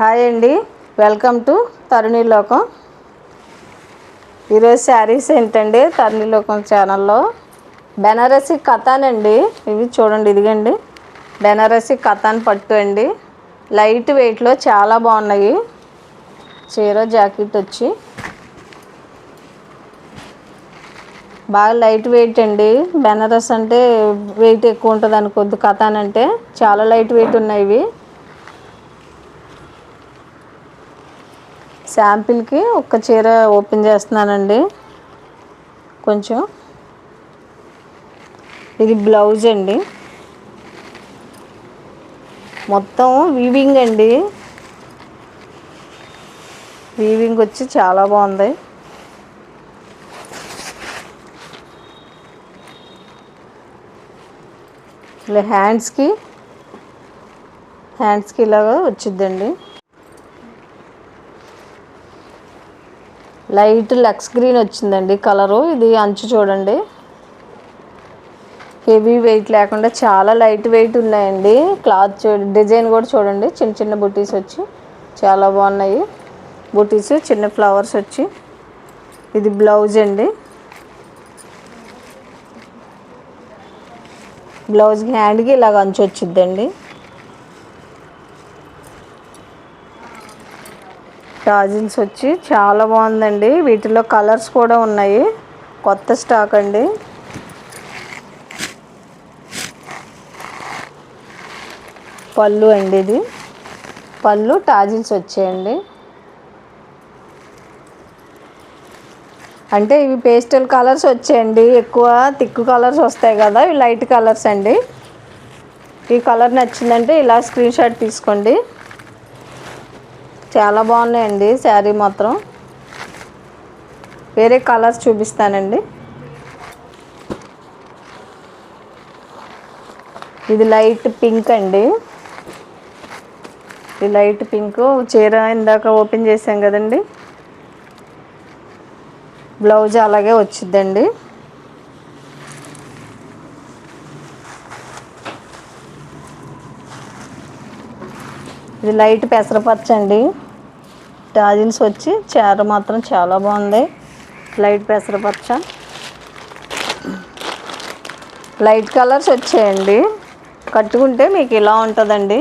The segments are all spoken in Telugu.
హాయ్ అండి. వెల్కమ్ టు తరుణి లోకం. ఈరోజు శారీస్ ఏంటండి? తరుణి లోకం ఛానల్లో. బెనారసి కథానండి ఇవి చూడండి ఇదిగండి. బెనారసి కథాన్ పట్టు అండి. లైట్ వెయిట్లో చాలా బాగున్నాయి. చీర జాకెట్ వచ్చి. బాగా లైట్ వెయిట్ అండి. బెనారస్ అంటే వెయిట్ ఎక్కువ ఉంటుంది అనుకోద్దు కథాన్ అంటే చాలా లైట్ వెయిట్ ఉన్నాయి ఇవి. శాంపిల్కి ఒక్క చీర ఓపెన్ చేస్తున్నానండి. కొంచెం. ఇది బ్లౌజ్ అండి. మొత్తం వీవింగ్ అండి. వీవింగ్ వచ్చి చాలా బాగుంది. ఇలా హ్యాండ్స్కి హ్యాండ్స్కి ఇలాగా వచ్చిద్దండి. లైట్ లక్స్ గ్రీన్ వచ్చిందండి కలరు. ఇది అంచు చూడండి. హెవీ వెయిట్ లేకుండా చాలా లైట్ వెయిట్ ఉన్నాయండి. క్లాత్ చూ డిజైన్ కూడా చూడండి. చిన్న చిన్న బుటీస్ వచ్చి చాలా బాగున్నాయి. బుటీస్ చిన్న ఫ్లవర్స్ వచ్చి. ఇది బ్లౌజ్ అండి. బ్లౌజ్కి హ్యాండ్కి ఇలాగ అంచు వచ్చిద్దండి. టాజిల్స్ వచ్చి చాలా బాగుందండి. వీటిలో కలర్స్ కూడా ఉన్నాయి. కొత్త స్టాక్ అండి. పళ్ళు అండి ఇది. పళ్ళు టాజిల్స్ వచ్చాయండి. అంటే ఇవి పేస్టల్ కలర్స్ వచ్చాయండి. ఎక్కువ తిక్కు కలర్స్ వస్తాయి కదా. ఇవి లైట్ కలర్స్ అండి. ఈ కలర్ నచ్చిందంటే ఇలా స్క్రీన్ షాట్ తీసుకోండి. చాలా బాగున్నాయండి శారీ మాత్రం. వేరే కలర్స్ చూపిస్తానండి. ఇది లైట్ పింక్ అండి. ఈ లైట్ పింక్. చీర ఇందాక ఓపెన్ చేసాం కదండి. బ్లౌజ్ అలాగే వచ్చిద్దండి. ఇది లైట్ పెసరపచ్చ అండి టాజిల్స్ వచ్చి చీర మాత్రం చాలా బాగుంది. లైట్ పెసరపచ్చ లైట్ కలర్స్ వచ్చాయండి. కట్టుకుంటే మీకు ఇలా ఉంటుందండి.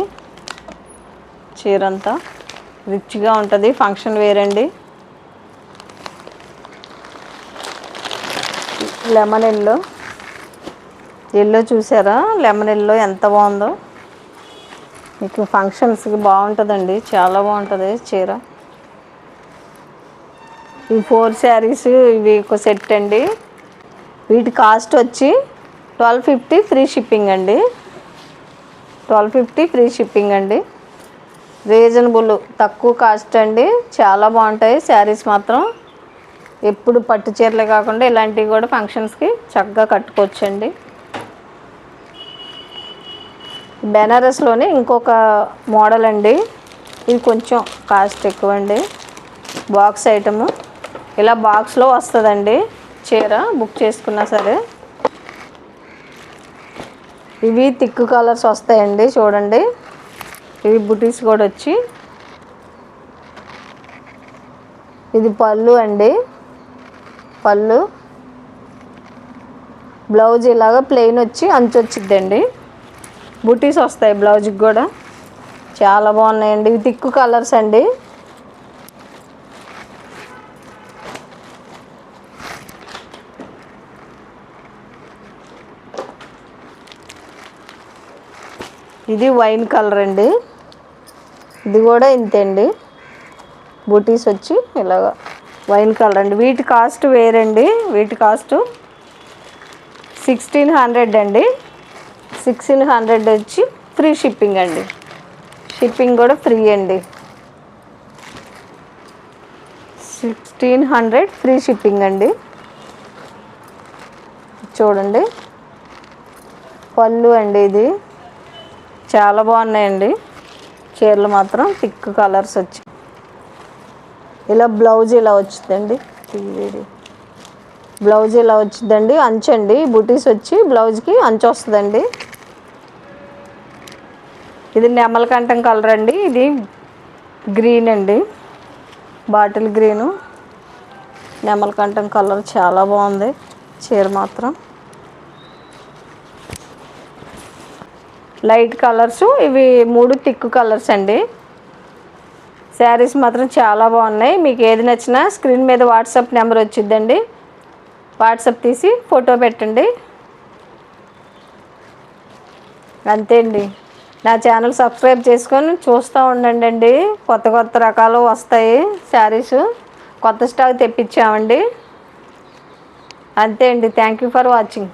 చీర అంతా రిచ్గా ఉంటుంది. ఫంక్షన్ వేరండి. Lemon yellow. ఎల్లో చూసారా? లెమన్ ఎల్లో ఎంత బాగుందో. మీకు ఫంక్షన్స్కి బాగుంటుందండి. చాలా బాగుంటుంది చీర. ఈ ఫోర్ శారీస్ ఇవి ఒక సెట్ అండి. వీటి కాస్ట్ వచ్చి ట్వెల్వ్ ఫిఫ్టీ ఫ్రీ షిప్పింగ్ అండి. ట్వెల్వ్ ఫిఫ్టీ ఫ్రీ షిప్పింగ్ అండి. రీజనబుల్ తక్కువ కాస్ట్ అండి. చాలా బాగుంటాయి శారీస్ మాత్రం. ఎప్పుడు పట్టు చీరలే కాకుండా ఇలాంటివి కూడా ఫంక్షన్స్కి చక్కగా కట్టుకోవచ్చండి. బెనారస్లోనే ఇంకొక మోడల్ అండి. ఇది కొంచెం కాస్ట్ ఎక్కువ అండి బాక్స్ ఐటము. ఇలా బాక్స్లో వస్తుందండి. చీర బుక్ చేసుకున్నా సరే. ఇవి థిక్ కలర్స్ వస్తాయండి చూడండి. ఇవి బుటీస్ కూడా వచ్చి. ఇది పళ్ళు అండి. పళ్ళు. బ్లౌజ్ ఇలాగ ప్లెయిన్ వచ్చి అంచు వచ్చిద్దండి. బుటీస్ వస్తాయి బ్లౌజ్కి కూడా. చాలా బాగున్నాయండి. ఇవి థిక్ కలర్స్ అండి. ఇది వైన్ కలర్ అండి. ఇది కూడా ఇంతే అండి. బూటీస్ వచ్చి ఇలాగ వైన్ కలర్ అండి. వీటి కాస్ట్ వేరండి. వీటి కాస్ట్ సిక్స్టీన్ హండ్రెడ్ అండి. సిక్స్టీన్ హండ్రెడ్ వచ్చి ఫ్రీ షిప్పింగ్ అండి. షిప్పింగ్ కూడా ఫ్రీ అండి. సిక్స్టీన్ హండ్రెడ్ ఫ్రీ షిప్పింగ్ అండి. చూడండి. పళ్ళు అండి ఇది. చాలా బాగున్నాయండి. చీరలు మాత్రం థిక్ కలర్స్ వచ్చి. ఇలా బ్లౌజ్ ఇలా వచ్చిందండి. బ్లౌజ్ ఇలా వచ్చిందండి. అంచండి. బుటీస్ వచ్చి బ్లౌజ్కి అంచు వస్తుందండి. ఇది నెమలకంఠం కలర్ అండి. ఇది గ్రీన్ అండి. Bottle green. నెమలకంఠం కలర్ చాలా బాగుంది. చీర మాత్రం. లైట్ కలర్స్ ఇవి మూడు థిక్ కలర్స్ అండి. శారీస్ మాత్రం చాలా బాగున్నాయి. మీకు ఏది నచ్చినా స్క్రీన్ మీద వాట్సాప్ నెంబర్ వచ్చిద్దండి. వాట్సాప్ తీసి ఫోటో పెట్టండి. అంతే అండి. నా ఛానల్ సబ్స్క్రైబ్ చేసుకొని చూస్తూ ఉండండి అండి. కొత్త కొత్త రకాలు వస్తాయి శారీస్. కొత్త స్టాక్ తెప్పించామండి. అంతే అండి. Thank you for watching.